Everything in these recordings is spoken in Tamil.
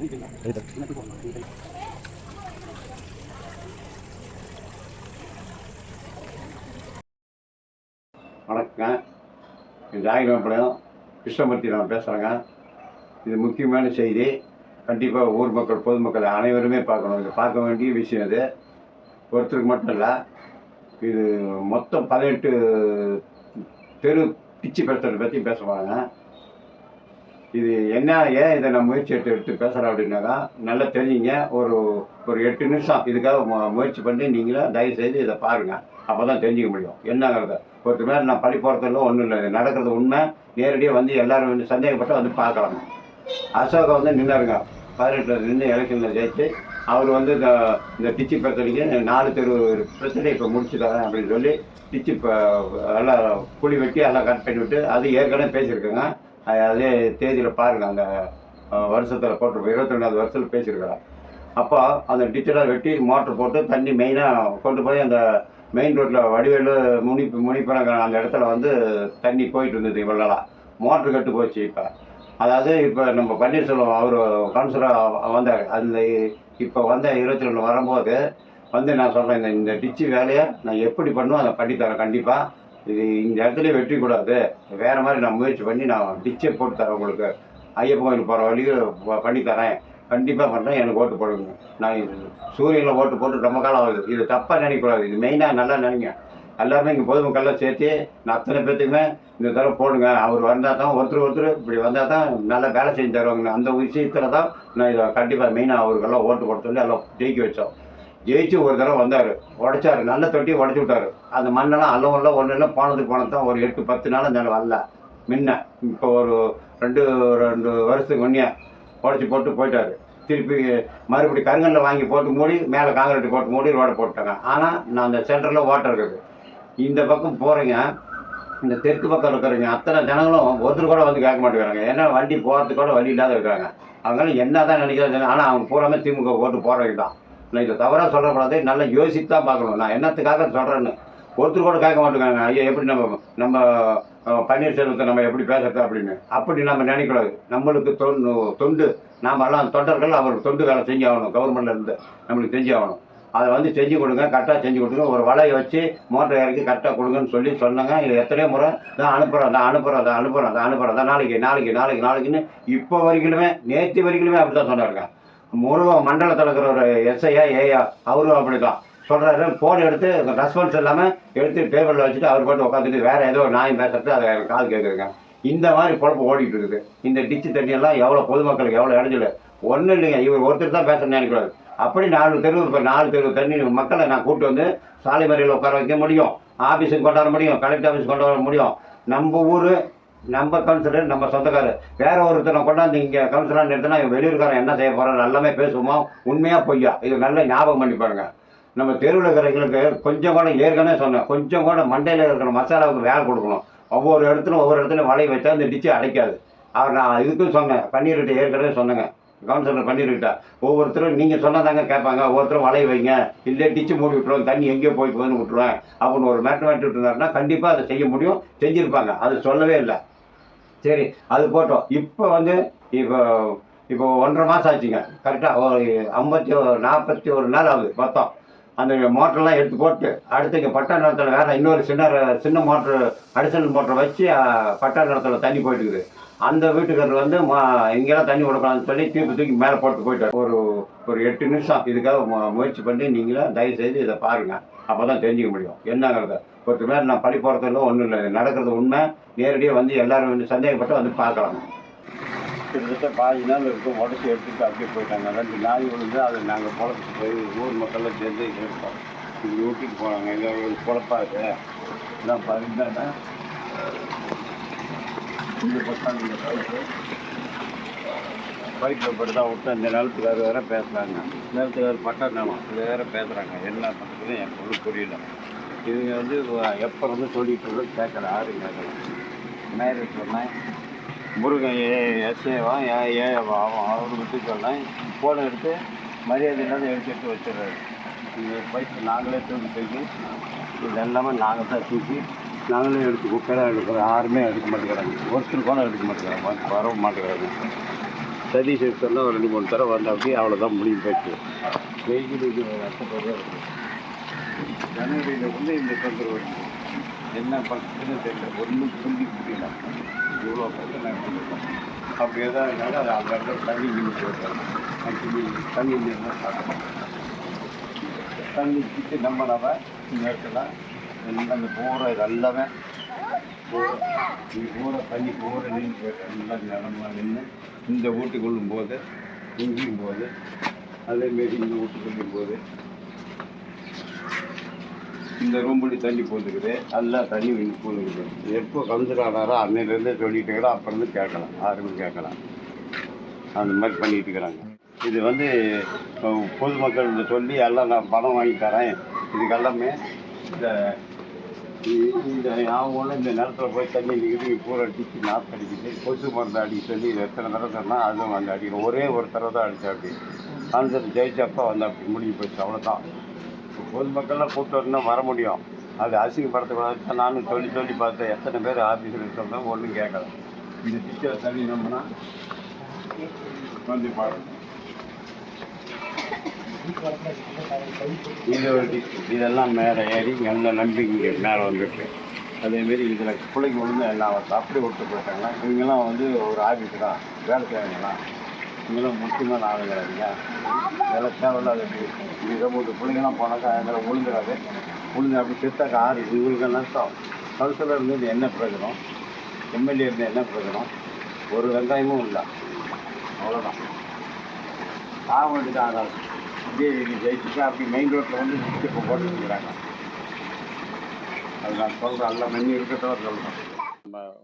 வணக்கங்க இது ஜாகிரபாளையம் கிருஷ்ணமூர்த்தி நான் பேசுகிறேங்க இது முக்கியமான செய்தி. கண்டிப்பாக ஊர் மக்கள் பொதுமக்கள் அனைவருமே பார்க்கணும். இது பார்க்க வேண்டிய விஷயம் இது. ஒருத்தருக்கு மட்டும் இல்லை இது மொத்தம் பதினெட்டு தெரு பிச்சு பேசுறதை பற்றி பேசுவாங்க இது என்ன ஏன் இதை நான் முயற்சி எடுத்து எடுத்து பேசுகிறேன் அப்படின்னாக்கா நல்லா தெரிஞ்சுங்க ஒரு ஒரு எட்டு நிமிஷம் இதுக்காக முயற்சி பண்ணி நீங்களும் தயவு செய்து இதை பாருங்கள் அப்போ தான் தெரிஞ்சுக்க முடியும். என்னங்கிறத. ஒருத்தர் மேலே நான் பழி போகிறதுல ஒன்றும் இல்லை. இது நடக்கிறது உண்மை. நேரடியாக வந்து எல்லாரும் வந்து சந்தேகப்பட்டு வந்து பார்க்கலாம். அசோகா வந்து நின்னாருங்க. பதினெட்டில் நின்று எலெக்ஷனில் ஜெயிச்சு அவர் வந்து இந்த இந்த டிச்சி பிரச்சனைக்கு நாலு தெரு பிரச்சனை இப்போ முடிச்சு தரேன் அப்படின்னு சொல்லி டிச்சி இப்போ எல்லாம் குழி வெட்டி எல்லாம் கட் பண்ணி விட்டு அது ஏற்கனவே பேசியிருக்கேங்க. அதே தேதியில் பாருங்கள் அந்த வருஷத்தில் போட்டிருப்போம் இருபத்தி ரெண்டாவது வருஷத்தில் பேசியிருக்கிறேன் அப்போ அந்த டிச்செல்லாம் வெட்டி மோட்டர் போட்டு தண்ணி மெயினாக கொண்டு போய் அந்த மெயின் ரோட்டில் வடிவேலு முனி முனிப்பனங்கிற அந்த இடத்துல வந்து தண்ணி போயிட்டு இருந்தது இவ்வளோலாம் மோட்ரு கட்டு போச்சு இப்போ. அதாவது இப்போ நம்ம பன்னீர்செல்வம் அவர் கவுன்சிலராக வந்தார். அந்த இப்போ வந்த இருபத்தி ரெண்டு வரும்போது வந்து நான் சொல்கிறேன் இந்த இந்த டிச்சு வேலையை நான் எப்படி பண்ணுவோம் அதை பண்ணித்தரேன். கண்டிப்பாக இது இந்த இடத்துல வெற்றி கூடாது வேறு மாதிரி நான் முயற்சி பண்ணி நான் டிச்சை போட்டு தரேன் உங்களுக்கு. ஐயப்பன் கோயில் போகிற வழியில் பண்ணி தரேன். கண்டிப்பாக பண்ணுறேன் எனக்கு ஓட்டு போடுங்க. நான் இது சூரியனில் ஓட்டு போட்டு ரொம்ப காலம் ஆகுது. இது தப்பாக நினைக்கக்கூடாது. இது மெயினாக நல்லா நினைங்க. எல்லாருமே இங்கே பொதுமக்கள்லாம் சேர்த்து நான் அத்தனை பேர்த்துக்குமே இந்த தடவை போடுங்க. அவர் வந்தால் தான் ஒருத்தர் ஒருத்தர் இப்படி வந்தால் தான் நல்லா வேலை செஞ்சு தருவாங்க. அந்த விஷயத்தில் தான் நான் இதை கண்டிப்பாக மெயினாக அவருக்கெல்லாம் ஓட்டு போட சொல்லி எல்லாம் ஜெயிக்க வச்சோம். ஜெயிச்சு ஒரு தடவை வந்தார். உடைச்சாரு. நல்ல தொட்டி உடச்சி விட்டாரு. அந்த மண்ணெல்லாம் அல்லவல்ல ஒன்றும் இல்லை போனதுக்கு போனது தான் ஒரு எட்டு பத்து நாள் அந்த வரல முன்ன இப்போ ஒரு ரெண்டு ரெண்டு வருஷத்துக்கு முன்னே உடச்சி போட்டு போயிட்டார். திருப்பி மறுபடி கருங்கல்ல வாங்கி போட்டு மூடி மேலே காங்கிரீட் போட்டு மூடி ரோடை போட்டாங்க ஆனால் நான் அந்த சென்டரில் ஓட்டம் இருக்குது. இந்த பக்கம் போகிறீங்க இந்த தெற்கு பக்கம் இருக்கிறவங்க அத்தனை ஜனங்களும் ஒருத்தர் கூட வந்து கேட்க மாட்டேங்கிறாங்க. ஏன்னா வண்டி போகிறதுக்கு கூட வழி இல்லாத இருக்கிறாங்க. அதனால என்ன தான் நினைக்கிறாங்க ஆனால் அவங்க பூராமே திமுக ஓட்டு போகிறவங்க தான். நான் இதை தவறாக சொல்லக்கூடாது நல்லா யோசித்து தான் பார்க்கணும். நான் என்னத்துக்காக சொல்கிறேன்னு ஒருத்தர் கூட கேட்க மாட்டேங்கிறாங்க. ஐயா எப்படி நம்ம நம்ம பன்னீர்செல்வத்தை நம்ம எப்படி பேசுறது அப்படின்னு. அப்படி நம்ம நினைக்கூடாது நம்மளுக்கு தொண்டு தொண்டு. நாம் எல்லாம் தொண்டர்கள் அவருக்கு தொண்டு வேலை செஞ்சு ஆகணும் கவர்மெண்ட்லேருந்து நம்மளுக்கு செஞ்சு ஆகணும் அதை வந்து செஞ்சு கொடுங்க கரெக்டாக செஞ்சு கொடுங்க. ஒரு வலையை வச்சு மோட்டர் இறக்கி கரெக்டாக கொடுங்கன்னு சொல்லி சொன்னாங்க. இது எத்தனையோ முறை தான் அனுப்புகிறோம் தான் அனுப்புகிறோம் தான் அனுப்புகிறோம் தான் அனுப்புகிறோம் தான் நாளைக்கு நாளைக்கு நாளைக்கு நாளைக்குன்னு இப்போ வரைக்குமே நேற்று வரைக்குமே அப்படி தான் சொன்னாருங்க. முருக மண்டலத்தில் இருக்கிற ஒரு எஸ்ஐயா ஏயா அவரும் அப்படிதான் சொல்கிறாரு ஃபோன் எடுத்து ரெஸ்பான்ஸ் இல்லாமல் எடுத்து பேப்பரில் வச்சுட்டு அவர் பாட்டு உட்காந்துட்டு வேறு ஏதோ ஒரு நாயம் பேசுறது அதை எனக்கு கால் கேட்குறேங்க இந்த மாதிரி குழப்பம் ஓடிட்டு இருக்குது. இந்த டிச்சு தண்ணியெல்லாம் எவ்வளோ பொதுமக்களுக்கு எவ்வளோ இடைஞ்சல்? ஒன்றும் இல்லைங்க. இவர் ஒருத்தர் தான் பேசணும்னு நினைக்கூடாது அப்படி நாலு தெருவு இப்போ நாலு தெருவு தண்ணி மக்களை நான் கூப்பிட்டு வந்து சாலை மறியல் உட்கார வைக்க முடியும். ஆஃபீஸுக்கு கொண்டு வர முடியும் கலெக்டர் ஆஃபீஸ் கொண்டு வர முடியும். நம்ம ஊர் நம்ம கவுன்சிலர் நம்ம சொந்தக்காரர். வேற ஒருத்தனை கொண்டாந்து இங்கே கவுன்சிலர் நிறுத்தினா இவன் வெளியூர்காரன் என்ன செய்ய போகிறான் எல்லாமே பேசுவோமா? உண்மையாக பொய்யா? இது நல்லா ஞாபகம் பண்ணி பாருங்க. நம்ம தெருவில் இருக்கிறவங்களுக்கு கொஞ்சம் கூட ஏற்கனவே சொன்னேன். கொஞ்சம் கூட மண்டையில் இருக்கிற மசாலாவுக்கு வேலை கொடுக்கணும். ஒவ்வொரு இடத்துலையும் ஒவ்வொரு இடத்துல வலை வச்சா அந்த டிச்சு அடைக்காது. அவர் நான் இதுக்கும் சொன்னேன். பன்னீர்கிட்ட ஏற்கனவே சொன்னேங்க. கவுன்சிலர் பன்னீர்கிட்ட. ஒவ்வொருத்தரும் நீங்கள் சொன்னதாங்க கேட்பாங்க. ஒவ்வொருத்தரும் வலை வைங்க. இல்லை டிச்சு மூடி விட்டுருவோம். தண்ணி எங்கேயோ போய் போகுதுன்னு விட்டுருவேன். அப்படின்னு ஒரு மேட்டர் மேட்டு விட்டுருந்தாருன்னா கண்டிப்பாக அதை செய்ய முடியும். செஞ்சுருப்பாங்க. அது சொல்லவே இல்லை. சரி அது போட்டோம். இப்போ வந்து இப்போ இப்போ ஒன்றரை மாதம் ஆச்சுங்க. கரெக்டாக ஒரு ஐம்பத்தி ஒரு நாற்பத்தி ஒரு நாள் ஆகுது மொத்தம். அந்த மோட்டர்லாம் எடுத்து போட்டு அடுத்து இங்கே பட்டா நிலத்தில் வேறு இன்னொரு சின்ன சின்ன மோட்ரு அடிஷனல் மோட்டரை வச்சு பட்டா நிலத்தில் தண்ணி போயிட்டுருக்குது. அந்த வீட்டுக்காரர் வந்து மா இங்கெல்லாம் தண்ணி கொடுக்கலாம்னு சொல்லி தீர்ப்பு தூக்கி மேலே போட்டு போயிட்டார். ஒரு ஒரு எட்டு நிமிஷம். இதுக்காக முயற்சி பண்ணி நீங்களும் தயவு செய்து இதை பாருங்கள் அப்போ தான் தெரிஞ்சுக்க முடியும். என்னங்கிறத. ஒருத்தர் மேலே நான் பழி போகிறதுல ஒன்றும் இல்லை. நடக்கிறது உண்மை. நேரடியாக வந்து எல்லாரும் வந்து சந்தேகப்பட்டு வந்து பார்க்கலாம். கிட்டத்தட்ட பாதி நாள் இருக்கும். உடச்சி எடுத்துட்டு அப்படியே போயிட்டாங்க. ரெண்டு நாய் விழுந்து அதை நாங்கள் பொழப்பிட்டு போய் ஊர் மக்கள்லாம் சேர்ந்து எடுத்தோம். இங்கே ஊட்டிட்டு போனாங்க. எங்கே ஒரு பொழப்பா இருக்கு. நான் பாருங்கன்னா இந்த பக்கம் இந்த பைப்பு பைப்பில் போட்டு தான் விட்டு அந்த நிலத்துக்காரர் வேறு பேசுகிறாங்க நிலத்துக்காரர் பட்டா நிலம் வேறு பேசுகிறாங்க என்ன பண்ணுறதுன்னு எனக்கு ஒன்றும் புரியல. இவங்க வந்து எப்போ வந்து சொல்லிட்டு இருக்கு கேட்கல யாரும் கேட்கல மேரேஜ் சொன்னேன். முருகன் ஏ எஸ்ஏவான் ஏ ஏவா அவன் அவர் விட்டு சொன்னேன். ஃபோனை எடுத்து மரியாதை இல்லாத எடுத்து எடுத்து வச்சிடுறாரு. இந்த பைப்பு நாங்களே தூக்கி தூக்கி இது எல்லாமே நாங்கள் தான் தூக்கி நாங்களே எடுத்து குப்பையெல்லாம் எடுக்கிறோம் யாருமே எடுக்க மாட்டேங்கிறாங்க. ஒருத்தர் கூட எடுக்க மாட்டேங்கிறாங்க. வர மாட்டேங்கிறாங்க. சதீஷ் சொன்னால் ஒரு ரெண்டு மூணு தடவை வந்து அப்படியே அவ்வளோதான் முடியும் போயிட்டு வெயில் இது கஷ்டப்படுறதா இருக்குது ஜனவரியில் வந்து இந்த தொந்தரவு என்ன? பண்ணுறதுன்னு தெரியல. ஒன்றும் புரிஞ்சு முடியல இவ்வளோ பிரச்சனை நடந்துருக்கோம் அப்படி எதாவது இருந்தாலும் அது அந்த இடத்துல தண்ணி நின்று போயிடுறாங்க தண்ணி தண்ணி நின்று சாப்பிடணும் தண்ணி கிட்டு நம்ம நம்ம இந்த இடத்துல அந்த போகிற இது எல்லாமே போகிற தண்ணி போகிற நின்று போயிடுறாங்க எல்லாம் நிலமா நின்று இந்த வீட்டுக்குள்ளும் போது இங்கேயும் போது அதேமாரி இந்த வீட்டுக்குள்ளும் போது. இந்த ரூம்புடி தண்ணி போட்டுக்குது. எல்லாம் தண்ணி வந்து போட்டுக்குது. எப்போ கவுன்சில் அன்னையிலேருந்தே சொல்லிட்டு இருக்கிறோம் அப்புறம் கேட்கலாம். யாருமே கேட்கலாம். அந்த மாதிரி பண்ணிட்டு இருக்கிறாங்க இது வந்து பொதுமக்கள்கிட்ட சொல்லி எல்லாம் நான் பணம் வாங்கி தரேன். இதுக்கெல்லாமே இந்த இந்த அவங்க இந்த நேரத்தில் போய் தண்ணி நிற்கிது பூரா அடிச்சு நாற்று அடிக்குது. கொசு மருந்து அடிக்க சொல்லி இது எத்தனை தடவை சொன்னால் அதுவும் வந்து அடிக்கணும். ஒரே ஒரு தடவை தான் அடித்தா அப்படி. அந்த ஜெயிச்சப்போ வந்து அப்படி முடிஞ்சு போச்சு அவ்வளோதான் பொதுமக்கள்லாம் கூப்பிட்டு வரணும் வர முடியும். அது அசிங்கப்படுத்தக்கூடாது நானும் சொல்லி சொல்லி பார்த்தேன். எத்தனை பேர் ஆஃபீஸில் சொல்கிறேன் ஒன்றும் கேட்கல. இந்த டீச்சர் தண்ணி நம்பினா வந்து பாருங்க. இது ஒரு இதெல்லாம் மேலே ஏறி நல்ல நம்பிக்கை மேலே வந்துட்டு. அதேமாரி இதில் பிள்ளைங்க விழுந்து எல்லாம் அப்படி விட்டு போயிட்டாங்க இவங்கெல்லாம் வந்து ஒரு ஆஃபீஸ் தான் வேலை செய்வாங்களா இவங்கெல்லாம் முக்கியமான ஆளுங்கிறாங்க வேலை தேவையில்லாத இது மூணு பிள்ளைங்கலாம் போனாக்கா எங்களை விழுந்துடாது விழுந்து அப்படி செத்தாக்க ஆறு இவங்களுக்கு நஷ்டம். கவுன்சிலர் இருந்து என்ன பிரயோஜனம்? எம்எல்ஏ இருந்து என்ன பிரயோஜனம்? ஒரு வெங்காயமும் இல்லை. அவ்வளோதான் ஆக வேண்டியதான் ஆனால் அப்படியே ஜெயிச்சுட்டு அப்படி மெயின் ரோட்டில் வந்து இப்போ போட்டுருக்குறாங்க அது நான் சொல்கிறேன் எல்லாம் மெனு இருக்கட்டும் சொல்கிறேன்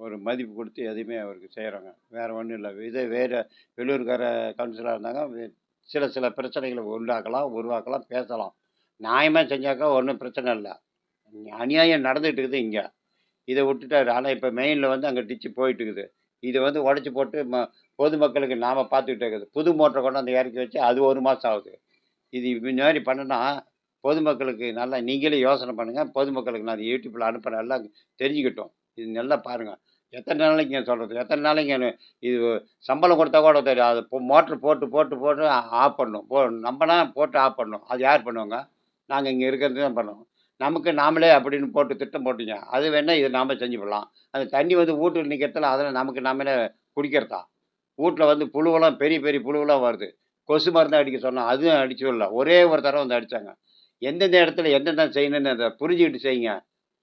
ஒரு மதிப்பு கொடுத்து எதையுமே அவருக்கு செய்கிறோங்க வேறு ஒன்றும் இல்லை. இதே வேறு வெளியூர்கார கவுன்சிலராக இருந்தாங்க. சில சில பிரச்சனைகளை உண்டாக்கலாம் உருவாக்கலாம் பேசலாம். நியாயமாக செஞ்சாக்கா ஒன்றும் பிரச்சனை இல்லை. அநியாயம் நடந்துகிட்டு இருக்குது இங்கே. இதை விட்டுட்டாரு. ஆனால் இப்போ மெயினில் வந்து அங்கே டிச்சு போயிட்டு இருக்குது. இதை வந்து உடச்சி போட்டு ம பொதுமக்களுக்கு நாம் பார்த்துக்கிட்டே இருக்குது. புது மோட்டரை கொண்டாந்து இறக்கி வச்சு அது ஒரு மாதம் ஆகுது. இது இந்த மாதிரி பண்ணுனா பொதுமக்களுக்கு நல்லா நீங்களே யோசனை பண்ணுங்கள் பொதுமக்களுக்கு நான் யூடியூப்பில் அனுப்புகிறேன் எல்லாம் தெரிஞ்சுக்கிட்டோம். இது நல்லா பாருங்கள் எத்தனை நாளைக்கு சொல்கிறது எத்தனை நாளைக்கு இது சம்பளம் கொடுத்தா கூட தெரியும். அது மோட்ரு போட்டு போட்டு போட்டு ஆஃப் பண்ணும். போ நம்மனா போட்டு ஆஃப் பண்ணணும் அது யார் பண்ணுவாங்க? நாங்கள் இங்கே இருக்கிறது தான் பண்ணுவோம். நமக்கு நாமளே அப்படின்னு போட்டு திட்டம் போட்டீங்க. அது வேணால் இது நாம் செஞ்சு போடலாம். அந்த தண்ணி வந்து வீட்டில் நிற்கிறதுல அதில் நமக்கு நாமளே குடிக்கிறதா? வீட்டில் வந்து புழுவெல்லாம் பெரிய பெரிய புழுவெல்லாம் வருது. கொசு மருந்து அடிக்க சொன்னோம் அதுவும் அடிச்சு விடல ஒரே ஒரு தடவை வந்து அடித்தாங்க எந்தெந்த இடத்துல என்னென்ன செய்யணும்னு அதை புரிஞ்சுக்கிட்டு செய்யுங்க.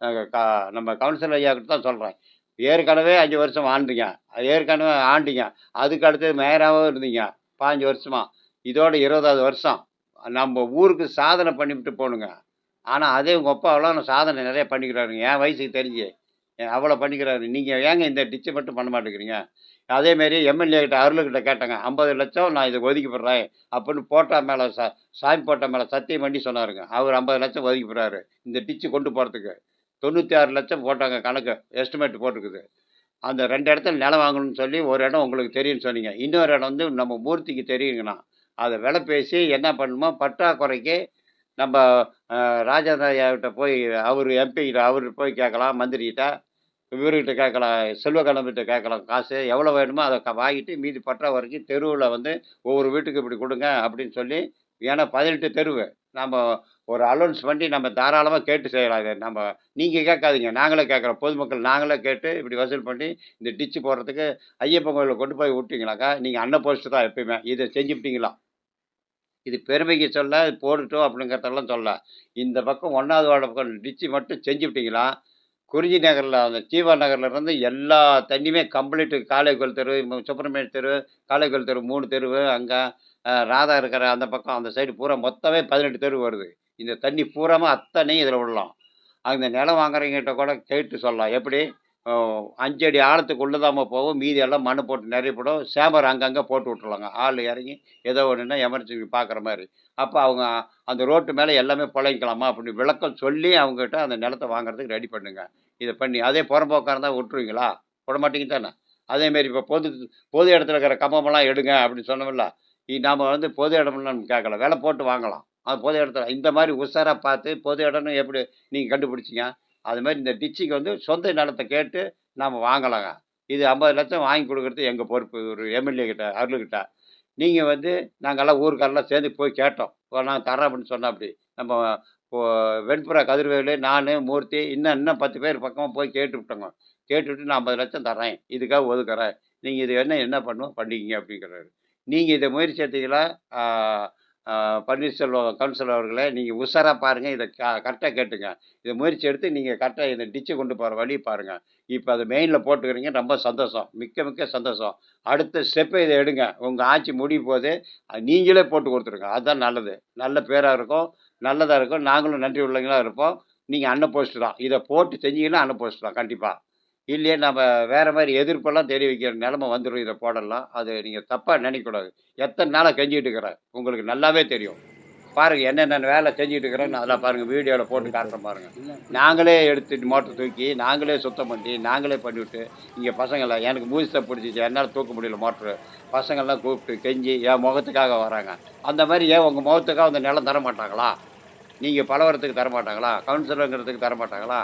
கா- நம்ம கவுன்சிலர் ஐயாக்கிட்ட தான் சொல்கிறேன் ஏற்கனவே அஞ்சு வருஷம் ஆண்டுங்க. ஏற்கனவே ஆண்டிங்க. அதுக்கு அடுத்தது மேயராகவும் இருந்தீங்க. பாஞ்சு வருஷமா. இதோட இருபதாவது வருஷம். நம்ம ஊருக்கு சாதனை பண்ணிவிட்டு போகணுங்க. ஆனால் அதே உங்கள் அப்பாவெல்லாம் நான் சாதனை நிறைய பண்ணிக்கிறாருங்க. என் வயசுக்கு தெரிஞ்சு. அவ்வளோ பண்ணிக்கிறாரு. நீங்கள் ஏங்க இந்த டிச்சு மட்டும் பண்ண மாட்டேங்கிறீங்க? அதேமாரி எம்எல்ஏ கிட்ட அருள்கிட்ட கேட்டாங்க. ஐம்பது லட்சம் நான் இதை ஒதுக்கிப்படுறேன் அப்படின்னு போட்டா மேலே ச சாமி போட்டா மேலே சத்தியம் பண்ணி சொன்னாருங்க. அவர் ஐம்பது லட்சம் ஒதுக்கி போடுறாரு. இந்த டிச்சு கொண்டு போகிறதுக்கு தொண்ணூற்றி ஆறு லட்சம் போட்டாங்க கணக்கு எஸ்டிமேட் போட்டிருக்குது. அந்த ரெண்டு இடத்துல நிலம் வாங்கணும்னு சொல்லி ஒரு இடம் உங்களுக்கு தெரியும்னு சொன்னீங்க. இன்னொரு இடம் வந்து நம்ம மூர்த்திக்கு தெரியுங்கண்ணா. அதை விலை பேசி என்ன பண்ணணுமோ பற்றாக்குறைக்கு நம்ம அஹ், ராஜாதாயாவிட்ட போய் அவர் எம்பிக்கிட்ட அவர் போய் கேட்கலாம் மந்திரிகிட்ட இவர்கிட்ட கேட்கலாம் செல்வகணம்கிட்ட கேட்கலாம் காசு எவ்வளோ வேணுமோ அதை வாங்கிட்டு மீதி பற்றா வரைக்கும் தெருவில் வந்து ஒவ்வொரு வீட்டுக்கு இப்படி கொடுங்க அப்படின்னு சொல்லி ஏன்னா பதினெட்டு தெருவு. நம்ம ஒரு அலௌன்ஸ் பண்ணி நம்ம தாராளமாக கேட்டு செய்யலாம். இதை நம்ம நீங்கள் கேட்காதீங்க. நாங்களே கேட்குறோம். பொதுமக்கள் நாங்களே கேட்டு இப்படி வசூல் பண்ணி இந்த டிச்சு போடுறதுக்கு ஐயப்பன் கோயிலில் கொண்டு போய் விட்டிங்களாக்கா நீங்கள் அன்ன போஸ்ட் தான் எப்பயுமே. இதை செஞ்சுவிட்டீங்களா இது பெருமைக்கு சொல்ல போட்டுட்டோம் அப்படிங்கிறதெல்லாம் சொல்ல. இந்த பக்கம் ஒன்றாவது வார்டு பக்கம் டிச்சு மட்டும் செஞ்சுவிட்டீங்களா குறிஞ்சி நகரில் அந்த ஜீவா நகரில் இருந்து எல்லா தண்ணியுமே கம்ப்ளீட்டு காளைக்கோல் தெரு சுப்பிரமணிய தெரு காளைக்கோல் தெரு மூணு தெரு அங்கே ராதா இருக்கிற அந்த பக்கம் அந்த சைடு பூரா மொத்தமே பதினெட்டு தெரு வருது. இந்த தண்ணி பூராமல் அத்தனையும் இதில் விடலாம். அந்த நிலம் வாங்குறவங்ககிட்ட கூட கேட்டு சொல்லலாம். எப்படி? அஞ்சு அடி ஆழத்துக்குள்ளே தான் போகும். மீதி எல்லாம் மண் போட்டு நிறைய போடும் சேமர் அங்கங்கே போட்டு விட்ருலாங்க ஆள் இறங்கி ஏதோ ஒன்றுனா எமர்ஜென்சி பார்க்குற மாதிரி. அப்போ அவங்க அந்த ரோட்டு மேலே எல்லாமே பிழைக்கலாமா அப்படின்னு விளக்கம் சொல்லி அவங்ககிட்ட அந்த நிலத்தை வாங்குறதுக்கு ரெடி பண்ணுங்கள் இதை பண்ணி அதே புறம்போக்காக இருந்தால் விட்டுருவீங்களா? விட மாட்டீங்க தானே? அதேமாரி இப்போ பொது பொது இடத்துல இருக்கிற கம்பமெல்லாம் எடுங்க அப்படின்னு சொன்னோம்ல நாம் வந்து பொது இடம்லாம் நம்ம கேட்கல. விலை போட்டு வாங்கலாம். அது பொது இடத்துல. இந்த மாதிரி உஷாராக பார்த்து பொது இடம்னு எப்படி நீங்கள் கண்டுபிடிச்சிங்க? அது மாதிரி இந்த டிச்சிக்கு வந்து சொந்த நிலத்தை கேட்டு நாம் வாங்கலாங்க. இது ஐம்பது லட்சம் வாங்கி கொடுக்குறது எங்கள் பொறுப்பு? ஒரு எம்எல்ஏ கிட்ட அருள்கிட்ட நீங்கள் வந்து நாங்கள்லாம் ஊருக்காரெல்லாம் சேர்ந்து போய் கேட்டோம். இப்போ நான் தரேன் அப்படின்னு சொன்னால் அப்படி. நம்ம இப்போது வெண்புற கதிர்வேலு நான் மூர்த்தி இன்னும் இன்னும் பத்து பேர் பக்கமாக போய் கேட்டுவிட்டோங்க. கேட்டுவிட்டு நான் ஐம்பது லட்சம் தரேன் இதுக்காக ஒதுக்குறேன். நீங்கள் இது என்ன என்ன பண்ணுவோம் பண்ணிக்கிங்க அப்படிங்கிறாரு. நீங்கள் இதை முயற்சி எடுத்தீங்களா? பன்னீர்செல்வம் கவுன்சிலர் அவர்களே நீங்கள் உஷாராக பாருங்கள் இதை கரெக்டாக கேட்டுங்க. இதை முயற்சி எடுத்து நீங்கள் கரெக்டாக இந்த டிச்சு கொண்டு போகிற வழி பாருங்கள் இப்போ அதை மெயினில் போட்டுக்கிறீங்க ரொம்ப சந்தோஷம். மிக்க மிக்க சந்தோஷம். அடுத்த ஸ்டெப்பை இதை எடுங்க. உங்கள் ஆட்சி முடியும் போது அது நீங்களே போட்டு கொடுத்துருங்க. அதுதான் நல்லது. நல்ல பேராக இருக்கும். நல்லதாக இருக்கும். நாங்களும் நன்றி உள்ளவங்களாக இருப்போம். நீங்கள் அன்ன போஸ்ட் தான். இதை போட்டு செஞ்சீங்கன்னா அன்ன போஸ்ட் தான் கண்டிப்பாக இல்லையே நம்ம வேறு மாதிரி எதிர்ப்பெல்லாம் தெரிய வைக்கிற நிலமை வந்துடும் இதை போடலாம். அது நீங்கள் தப்பாக நினைக்கக்கூடாது. எத்தனை நாளாக செஞ்சுட்டு இருக்கிறேன் உங்களுக்கு நல்லாவே தெரியும். பாருங்கள் என்னென்ன வேலை செஞ்சுட்டு இருக்கிறேன்னு அதெல்லாம் பாருங்கள் வீடியோவில் போட்டு காட்டுறோம் பாருங்கள் நாங்களே எடுத்துட்டு மோட்டர் தூக்கி நாங்களே சுத்தம் பண்ணி நாங்களே பண்ணிவிட்டு இங்கே பசங்களை எனக்கு மூச்சு பிடிச்சிச்சு என்னால் தூக்க முடியல மோட்ரு பசங்கள்லாம் கூப்பிட்டு கெஞ்சி என் முகத்துக்காக வராங்க. அந்த மாதிரி ஏன் உங்கள் முகத்துக்காக அந்த நிலம் தர மாட்டாங்களா? நீங்கள் பலவரத்துக்கு தர மாட்டாங்களா கவுன்சிலருங்கிறதுக்கு தர மாட்டாங்களா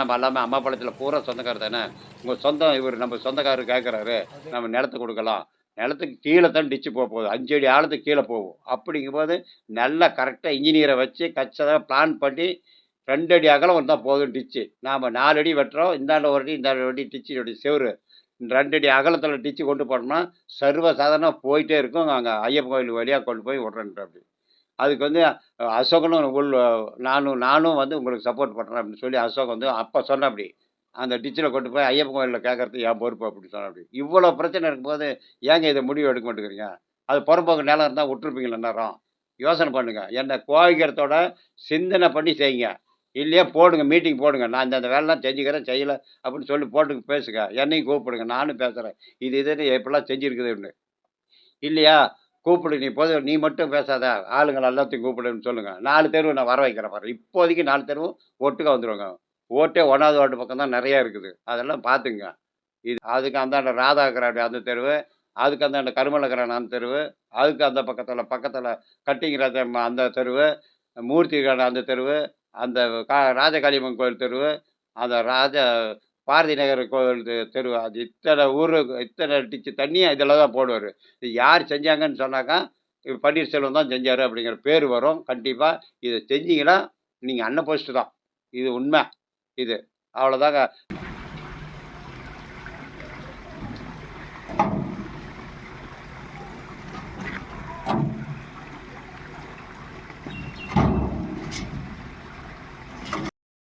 நம்ம எல்லாமே? அம்மா பழத்தில் பூரா சொந்தக்காரத்தானே உங்கள் சொந்தம் இவர் நம்ம சொந்தக்காரர் கேட்குறாரு நம்ம நிலத்தை கொடுக்கலாம். நிலத்துக்கு கீழே தான் டிச்சு போக போகுது. அஞ்சு அடி ஆழத்துக்கு கீழே போகும். அப்படிங்கும்போது நல்லா கரெக்டாக இன்ஜினியரை வச்சு கச்சதாக பிளான் பண்ணி ரெண்டு அடி அகலம் வந்தால் போதும் டிச்சு நாம் நாலு அடி வெட்டுறோம். இந்தாண்ட ஒரு அடி இந்தாண்ட ஒரு அடி டிச்சு செவரு. ரெண்டு அடி அகலத்தில் டிச்சு கொண்டு போனோம்னா சர்வ சாதாரணமாக போயிட்டே இருக்கும். அங்கே ஐயப்பன் கோயில் வழியாக கொண்டு போய் விட்றேன்ட்டு அப்படி அதுக்கு வந்து அசோகனும் உள் நானும் நானும் வந்து உங்களுக்கு சப்போர்ட் பண்ணுறேன் அப்படின்னு சொல்லி அசோக் வந்து அப்போ சொன்ன அப்படி. அந்த டிச்சில் கொண்டு போய் ஐயப்பன் கோயிலில் கேட்கறது என் பொறுப்பு அப்படின்னு சொன்ன அப்படி. இவ்வளோ பிரச்சனை இருக்கும்போது ஏங்க இதை முடிவு எடுக்க மாட்டேங்கிறீங்க? அது புறம்போக்கு நிலம் இருந்தால் விட்டுருப்பீங்களா நேரம் யோசனை பண்ணுங்கள் என்னை கோவிக்கிறதோட சிந்தனை பண்ணி செய்யுங்க. இல்லையே போடுங்க மீட்டிங் போடுங்க. நான் இந்த வேலைலாம் செஞ்சுக்கிறேன் செய்யலை அப்படின்னு சொல்லி போட்டு பேசுங்க. என்னையும் கூப்பிடுங்க. நானும் பேசுகிறேன் இது இது எப்படிலாம் செஞ்சுருக்குதுன்னு. இல்லையா? கூப்பிடு நீ போது நீ மட்டும் பேசாத. ஆளுங்களை எல்லாத்தையும் கூப்பிடுன்னு சொல்லுங்கள் நாலு தெருவு நான் வர வைக்கிறேன் பாரு. இப்போதைக்கு நாலு தெருவும் ஒட்டுக்காக வந்துடுவாங்க ஓட்டே ஒன்றாவது வார்டு பக்கம் தான் நிறையா இருக்குது. அதெல்லாம் பார்த்துங்க. இது அதுக்கு அந்தாண்ட ராதாகிராடி அந்த தெருவு அதுக்கு அந்தாண்ட கருமலகரன் அந்த தெருவு அதுக்கு அந்த பக்கத்தில் பக்கத்தில் கட்டிங்கிற அந்த தெருவு மூர்த்தி அந்த தெருவு அந்த கா ராஜகாளியம்மன் கோயில் தெருவு அந்த ராஜ பாரதி நகர் கோவில் தெ- தெரு அது இத்தனை ஊர் இத்தனை டிச்சு தண்ணியை இதில் தான் போடுவார். இது யார் செஞ்சாங்கன்னு சொன்னாக்கா இப்போ பன்னீர்செல்வம் தான் செஞ்சார் அப்படிங்கிற பேர் வரும் கண்டிப்பாக இதை செஞ்சீங்கன்னா நீங்கள் அன்ன போஸ்ட்டு தான். இது உண்மை. இது. அவ்வளோதாங்க.